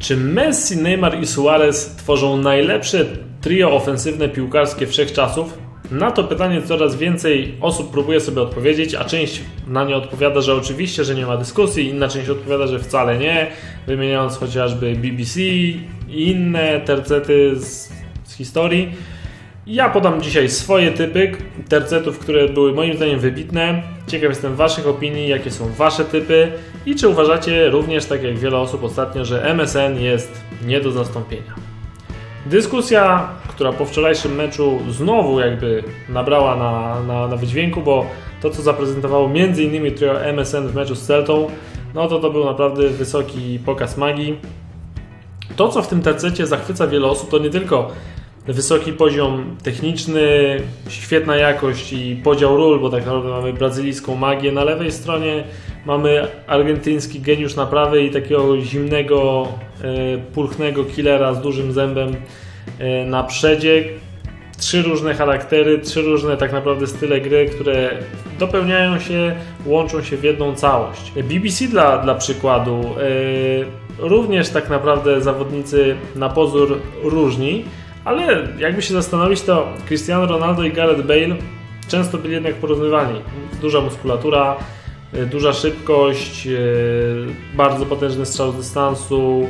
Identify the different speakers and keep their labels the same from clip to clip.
Speaker 1: Czy Messi, Neymar i Suarez tworzą najlepsze trio ofensywne piłkarskie wszechczasów? Na to pytanie coraz więcej osób próbuje sobie odpowiedzieć, a część na nie odpowiada, że oczywiście, że nie ma dyskusji, inna część odpowiada, że wcale nie, wymieniając chociażby BBC i inne tercety z, z historii. Ja podam dzisiaj swoje typy tercetów, które były moim zdaniem wybitne. Ciekaw jestem Waszych opinii, jakie są Wasze typy i czy uważacie również, tak jak wiele osób ostatnio, że MSN jest nie do zastąpienia. Dyskusja, która po wczorajszym meczu znowu jakby nabrała na, na, na wydźwięku, bo to co zaprezentowało m.in. trio MSN w meczu z Celtą, no to to był naprawdę wysoki pokaz magii. To co w tym tercecie zachwyca wiele osób to nie tylko wysoki poziom techniczny, świetna jakość i podział ról, bo tak naprawdę mamy brazylijską magię na lewej stronie, mamy argentyński geniusz na prawej i takiego zimnego, e, pulchnego killera z dużym zębem e, na przedzie. Trzy różne charaktery, trzy różne tak naprawdę style gry, które dopełniają się, łączą się w jedną całość. BBC dla, dla przykładu, e, również tak naprawdę zawodnicy na pozór różni, ale jakby się zastanowić, to Cristiano Ronaldo i Gareth Bale często byli jednak porównywani. Duża muskulatura, duża szybkość, e, bardzo potężny strzał z dystansu.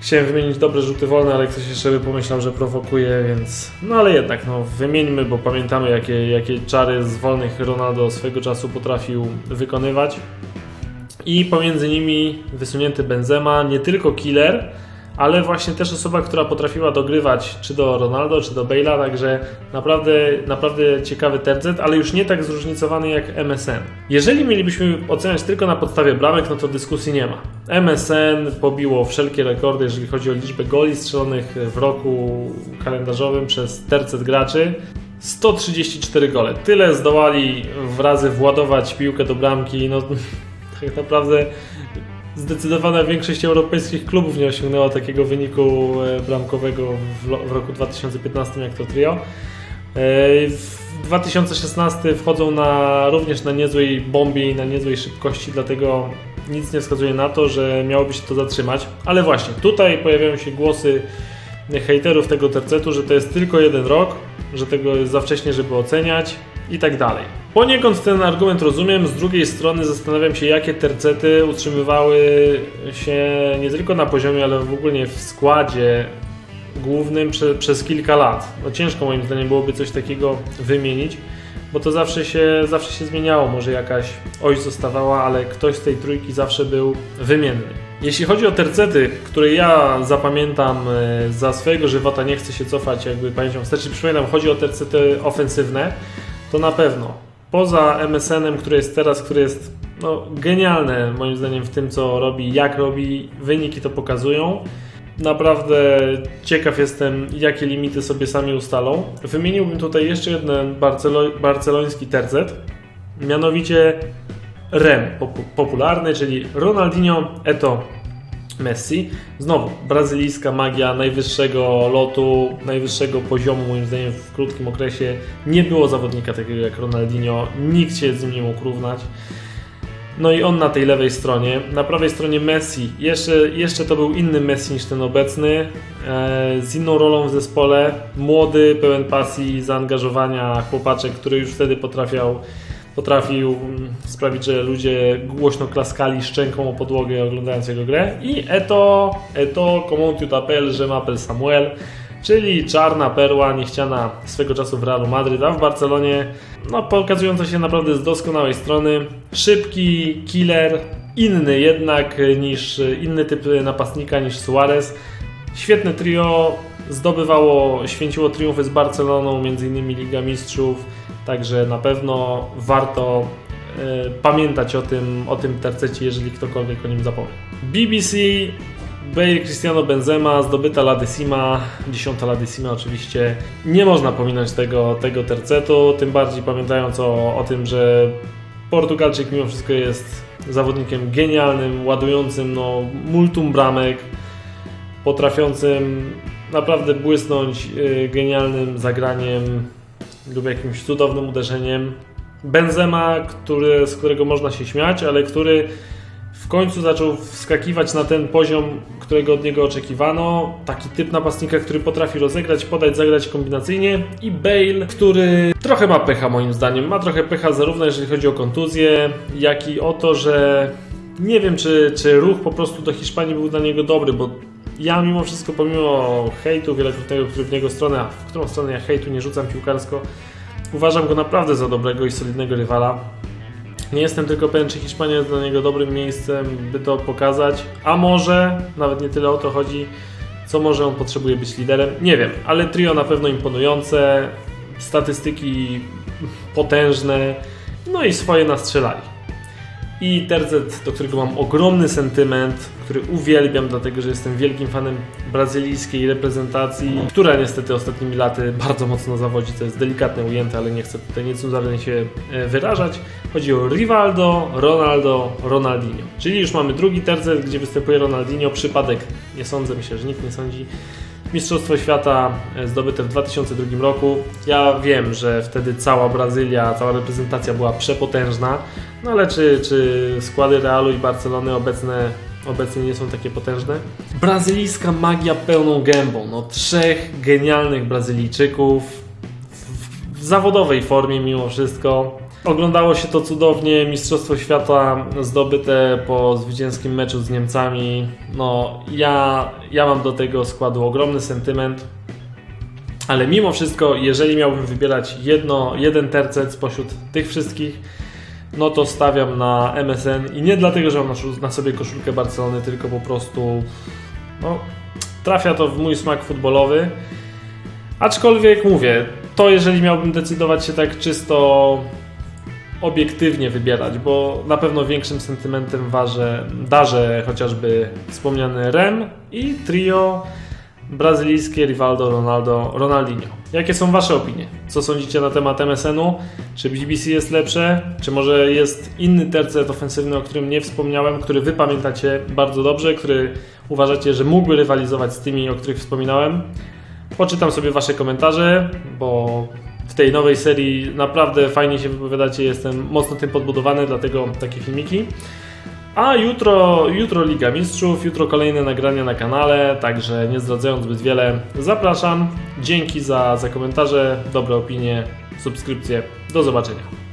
Speaker 1: Chciałem wymienić dobre rzuty wolne, ale ktoś jeszcze by pomyślał, że prowokuje, więc... No ale jednak, no wymieńmy, bo pamiętamy jakie, jakie czary z wolnych Ronaldo swego czasu potrafił wykonywać. I pomiędzy nimi wysunięty Benzema, nie tylko killer, ale właśnie też osoba, która potrafiła dogrywać czy do Ronaldo, czy do Bale'a, także naprawdę, naprawdę ciekawy tercet, ale już nie tak zróżnicowany jak MSN. Jeżeli mielibyśmy oceniać tylko na podstawie bramek, no to dyskusji nie ma. MSN pobiło wszelkie rekordy, jeżeli chodzi o liczbę goli strzelonych w roku kalendarzowym przez tercet graczy. 134 gole. Tyle zdołali w razy władować piłkę do bramki. No, tak naprawdę zdecydowana większość europejskich klubów nie osiągnęła takiego wyniku e, bramkowego w, roku 2015 jak to trio. E, w 2016 wchodzą na, również na niezłej bombie i na niezłej szybkości, dlatego nic nie wskazuje na to, że miałoby się to zatrzymać. Ale właśnie, tutaj pojawiają się głosy hejterów tego tercetu, że to jest tylko jeden rok, że tego jest za wcześnie, żeby oceniać i tak dalej. Poniekąd ten argument rozumiem, z drugiej strony zastanawiam się, jakie tercety utrzymywały się nie tylko na poziomie, ale w ogóle w składzie głównym prze, przez kilka lat. No ciężko moim zdaniem byłoby coś takiego wymienić, bo to zawsze się, zawsze się zmieniało. Może jakaś oś zostawała, ale ktoś z tej trójki zawsze był wymienny. Jeśli chodzi o tercety, które ja zapamiętam e, za swojego żywota, nie chcę się cofać jakby pamięcią wstecz, przypominam, chodzi o tercety ofensywne, to na pewno. Poza MSN-em, który jest teraz, który jest no, genialne moim zdaniem w tym, co robi, jak robi, wyniki to pokazują. Naprawdę ciekaw jestem, jakie limity sobie sami ustalą. Wymieniłbym tutaj jeszcze jeden barcelo barceloński tercet, mianowicie REM popularny, czyli Ronaldinho Eto Messi. Znowu, brazylijska magia najwyższego lotu, najwyższego poziomu, moim zdaniem w krótkim okresie. Nie było zawodnika takiego jak Ronaldinho, nikt się z nim nie mógł równać. No i on na tej lewej stronie. Na prawej stronie Messi. Jeszcze, jeszcze to był inny Messi niż ten obecny. E, z inną rolą w zespole. Młody, pełen pasji zaangażowania chłopaczek, który już wtedy potrafiał potrafił mm, sprawić, że ludzie głośno klaskali szczęką o podłogę oglądając jego grę. I Eto, Eto, t'appelles, je m'appelle Samuel, czyli czarna perła niechciana swego czasu w Realu Madryt, a w Barcelonie no, pokazująca się naprawdę z doskonałej strony. Szybki killer, inny jednak niż inny typ napastnika niż Suarez. Świetne trio, zdobywało, święciło triumfy z Barceloną, między innymi Liga Mistrzów, Także na pewno warto y, pamiętać o tym, o tym tercecie, jeżeli ktokolwiek o nim zapomni. BBC, Bale, Cristiano Benzema, zdobyta Ladysima, dziesiąta Ladysima oczywiście. Nie można pominąć tego, tego tercetu, tym bardziej pamiętając o, o tym, że Portugalczyk mimo wszystko jest zawodnikiem genialnym, ładującym no, multum bramek, potrafiącym naprawdę błysnąć y, genialnym zagraniem, lub jakimś cudownym uderzeniem. Benzema, który, z którego można się śmiać, ale który w końcu zaczął wskakiwać na ten poziom, którego od niego oczekiwano. Taki typ napastnika, który potrafi rozegrać, podać, zagrać kombinacyjnie. I Bale, który trochę ma pecha moim zdaniem. Ma trochę pecha zarówno jeżeli chodzi o kontuzję, jak i o to, że nie wiem, czy, czy ruch po prostu do Hiszpanii był dla niego dobry, bo ja mimo wszystko, pomimo hejtu wielokrotnego, który w niego stronę, a w którą stronę ja hejtu nie rzucam piłkarsko, uważam go naprawdę za dobrego i solidnego rywala. Nie jestem tylko pewien, czy Hiszpania jest dla niego dobrym miejscem, by to pokazać, a może, nawet nie tyle o to chodzi, co może on potrzebuje być liderem, nie wiem, ale trio na pewno imponujące, statystyki potężne, no i swoje nastrzelali. I tercet, do którego mam ogromny sentyment, który uwielbiam, dlatego że jestem wielkim fanem brazylijskiej reprezentacji, która niestety ostatnimi laty bardzo mocno zawodzi. To jest delikatnie ujęte, ale nie chcę tutaj niecenzuralnie się e, wyrażać. Chodzi o Rivaldo, Ronaldo, Ronaldinho. Czyli już mamy drugi tercet, gdzie występuje Ronaldinho. Przypadek, nie sądzę, myślę, że nikt nie sądzi. Mistrzostwo Świata e, zdobyte w 2002 roku. Ja wiem, że wtedy cała Brazylia, cała reprezentacja była przepotężna, no ale czy, czy składy Realu i Barcelony obecne, obecnie nie są takie potężne? Brazylijska magia pełną gębą. No, trzech genialnych Brazylijczyków w, w zawodowej formie mimo wszystko. Oglądało się to cudownie, Mistrzostwo Świata zdobyte po zwycięskim meczu z Niemcami. No, ja, ja mam do tego składu ogromny sentyment. Ale mimo wszystko, jeżeli miałbym wybierać jedno, jeden tercet spośród tych wszystkich, no to stawiam na MSN i nie dlatego, że mam na, sobie koszulkę Barcelony, tylko po prostu no, trafia to w mój smak futbolowy. Aczkolwiek mówię, to jeżeli miałbym decydować się tak czysto obiektywnie wybierać, bo na pewno większym sentymentem waży, darzę chociażby wspomniany Rem i trio brazylijskie Rivaldo, Ronaldo, Ronaldinho. Jakie są Wasze opinie? Co sądzicie na temat MSN-u? Czy BBC jest lepsze? Czy może jest inny tercet ofensywny, o którym nie wspomniałem, który Wy pamiętacie bardzo dobrze, który uważacie, że mógłby rywalizować z tymi, o których wspominałem? Poczytam sobie Wasze komentarze, bo w tej nowej serii naprawdę fajnie się wypowiadacie, jestem mocno tym podbudowany, dlatego takie filmiki. A jutro, jutro Liga Mistrzów, jutro kolejne nagrania na kanale, także nie zdradzając zbyt wiele, zapraszam. Dzięki za, za komentarze, dobre opinie, subskrypcje. Do zobaczenia.